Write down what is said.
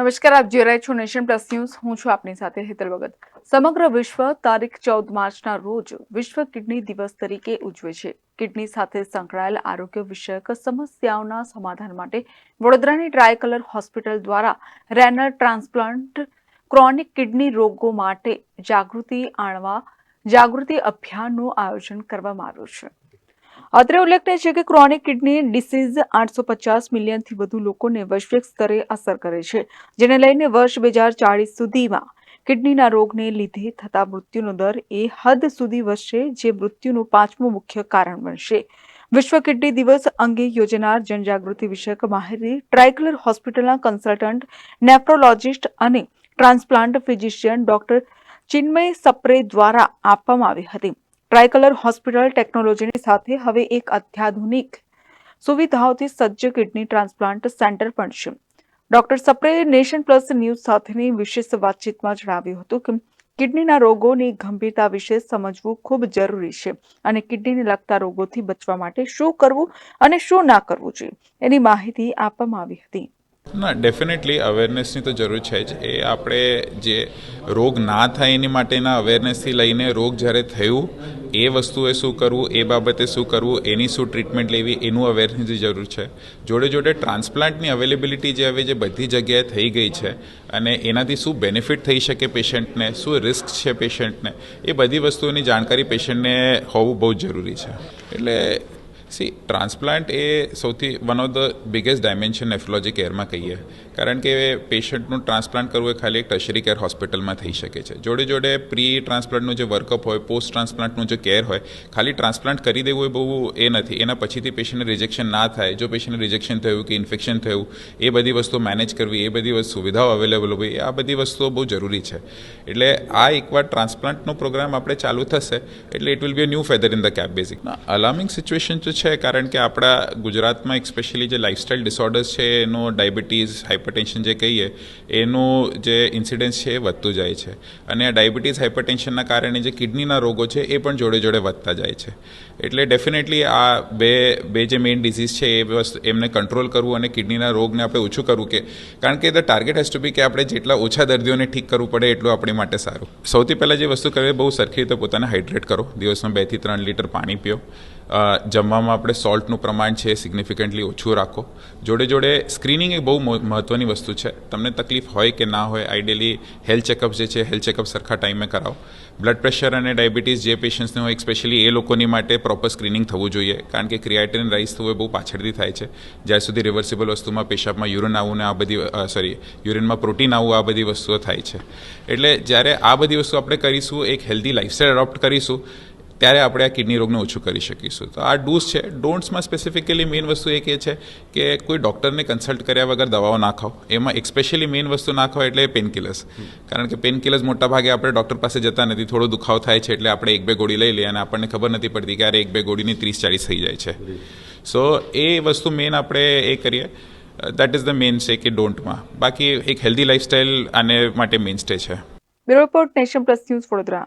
નમસ્કાર, આપ જોઈ રહ્યા છો નેશન પ્લસ ન્યૂઝ. હું છું આપની સાથે હેતલ ભગત. સમગ્ર વિશ્વ તારીખ ચૌદ માર્ચના રોજ વિશ્વ કિડની દિવસ તરીકે ઉજવે છે. કિડની સાથે સંકળાયેલ આરોગ્ય વિષયક સમસ્યાઓના સમાધાન માટે વડોદરાની ટ્રાયકલર હોસ્પિટલ દ્વારા રેનલ ટ્રાન્સપ્લાન્ટ ક્રોનિક કિડની રોગો માટે જાગૃતિ આણવા, જાગૃતિ અભિયાનનું આયોજન કરવામાં આવ્યું છે. અત્રે ઉલ્લેખનીય છે કે ક્રોનિક કિડની ડિસીઝ આઠસો પચાસ મિલિયનથી વધુ લોકોને વૈશ્વિક સ્તરે અસર કરે છે, જેને લઈને વર્ષ બે હજાર ચાળીસ સુધીમાં કિડનીના રોગને લીધે થતા મૃત્યુનો દર એ હદ સુધી વધશે, જે મૃત્યુનું પાંચમું મુખ્ય કારણ બનશે. વિશ્વ કિડની દિવસ અંગે યોજનાર જનજાગૃતિ વિષયક માહિતી ટ્રાયકલર હોસ્પિટલના કન્સલ્ટન્ટ, નેફ્રોલોજિસ્ટ અને transplant physician doctor Chinmay Sapre દ્વારા આપવામાં આવી હતી. ટ્રાયકલર હોસ્પિટલ ટેકનોલોજીની સાથે હવે એક અત્યાધુનિક સુવિધાઓથી સજ્જ કિડની ટ્રાન્સપ્લાન્ટ સેન્ટર પણ છે. Doctor Sapre nation plus news સાથેની વિશેષ વાતચીતમાં જણાવ્યું હતું કે કિડનીના રોગોની ગંભીરતા વિશે સમજવું ખૂબ જરૂરી છે અને કિડનીને લગતા રોગોથી બચવા માટે શું કરવું અને શું ના કરવું જોઈએ એની માહિતી આપવામાં આવી હતી. ના ડેફિનેટલી અવેરનેસની તો જરૂર છે જ. એ આપણે જે રોગ ના થાય એની માટેના અવેરનેસથી લઈને રોગ જ્યારે થયું, એ વસ્તુએ શું કરવું, એ બાબતે શું કરવું, એની શું ટ્રીટમેન્ટ લેવી, એનું અવેરનેસની જરૂર છે. જોડે જોડે ટ્રાન્સપ્લાન્ટની અવેલેબિલિટી જે હવે જે બધી જગ્યાએ થઈ ગઈ છે અને એનાથી શું બેનિફિટ થઈ શકે પેશન્ટને શું રિસ્ક છે પેશન્ટને એ બધી વસ્તુઓની જાણકારી પેશન્ટને હોવું બહુ જરૂરી છે. એટલે સી ટ્રાન્સપ્લાન્ટ એ સૌથી one of the biggest dimension nephrology કેરમાં કહીએ. કારણ કે પેશન્ટનું ટ્રાન્સપ્લાન્ટ કરવું એ ખાલી એક ટર્શરી કેર હોસ્પિટલમાં થઈ શકે છે. જોડે જોડે પ્રી ટ્રાન્સપ્લાન્ટનું જે વર્કઅપ હોય પોસ્ટ ટ્રાન્સપ્લાન્ટનું જે કેર હોય, ખાલી ટ્રાન્સપ્લાન્ટ કરી દેવું એ બહુ એ નથી. એના પછીથી પેશન્ટને રિજેક્શન ના થાય. જો પેશન્ટને રિજેક્શન થયું કે ઇન્ફેક્શન થયું, એ બધી વસ્તુ મેનેજ કરવી, એ બધી વસ્તુ સુવિધાઓ અવેલેબલ હોય, આ બધી વસ્તુઓ બહુ જરૂરી છે. એટલે આ એકવાર ટ્રાન્સપ્લાન્ટનો પ્રોગ્રામ આપણે ચાલુ થશે, એટલે it will be a new feather in the cap basic alarming situation તો છે, કારણ કે આપણા ગુજરાતમાં એક સ્પેશિયલી જે લાઇફસ્ટાઇલ ડિસઓર્ડર્સ છે, એનો ડાયાબિટીસ હાઇપરટેન્શન જે કહીએ, એનું જે ઇન્સિડન્સ છે એ વધતું જાય છે. અને આ ડાયાબિટીસ હાઇપરટેન્શનના કારણે જે કિડનીના રોગો છે, એ પણ જોડે જોડે વધતા જાય છે. એટલે ડેફિનેટલી આ બે બે જે મેઇન ડિઝીઝ છે, એ વસ્તુ, એમને કંટ્રોલ કરવું અને કિડનીના રોગને આપણે ઓછું કરવું કે, કારણ કે the target has to be કે આપણે જેટલા ઓછા દર્દીઓને ઠીક કરવું પડે, એટલું આપણી માટે સારું. સૌથી પહેલાં જે વસ્તુ કરવી, બહુ સરખી રીતે પોતાને હાઇડ્રેટ કરો. દિવસમાં બેથી ત્રણ લીટર પાણી પીઓ. જમવામાં આપણે સોલ્ટનું પ્રમાણ છે, સિગ્નિફિકન્ટલી ઓછું રાખો. જોડે જોડે સ્ક્રીનિંગ એ બહુ મહત્ત્વની વસ્તુ છે. તમને તકલીફ હોય કે ના હોય આઈડિયલી હેલ્થ ચેકઅપ જે છે હેલ્થ ચેકઅપ સરખા ટાઈમે કરાવો. બ્લડ પ્રેશર અને ડાયાબિટીસ જે પેશન્ટ્સને હોય સ્પેશિયલી એ લોકોની માટે પ્રોપર સ્ક્રીનિંગ થવું જોઈએ. કારણ કે ક્રિએટિન રાઇસ થવું એ બહુ પાછળથી થાય છે. જ્યાં સુધી રિવર્સિબલ વસ્તુમાં પેશાબમાં યુરિન આવવું ને આ બધી સોરી યુરિનમાં પ્રોટીન આવવું આ બધી વસ્તુઓ થાય છે. એટલે જ્યારે આ બધી વસ્તુ આપણે કરીશું, એક હેલ્ધી લાઇફસ્ટાઇલ એડોપ્ટ કરીશું ત્યારે આપણે આ કિડની રોગને ઓછું કરી શકીશું. તો આ ડૂઝ છે. ડોન્ટ્સમાં સ્પેસિફિકલી મેઇન વસ્તુ એક એ છે કે કોઈ ડૉક્ટરને કન્સલ્ટ કર્યા વગર દવાઓ ના ખાઓ. એમાં એક્સ્પેશિયલી મેઇન વસ્તુ ના ખાઓ એટલે પેનકિલર્સ કારણ કે પેનકિલર્સ મોટાભાગે મોટા ભાગે આપણે ડૉક્ટર પાસે જતા નથી. થોડો દુખાવો થાય છે એટલે આપણે એક બે ગોળી લઈ લઈએ અને આપણને ખબર નથી પડતી કે અરે એક બે ગોળીની ત્રીસ ચાળીસ થઈ જાય છે. સો એ વસ્તુ મેઇન આપણે એ કરીએ. દેટ ઇઝ ધ મેઇન છે કે ડોન્ટમાં બાકી એક હેલ્ધી લાઇફસ્ટાઇલ આને માટે મેઇન સ્ટે છે. Bureau report nation plus news Vadodara.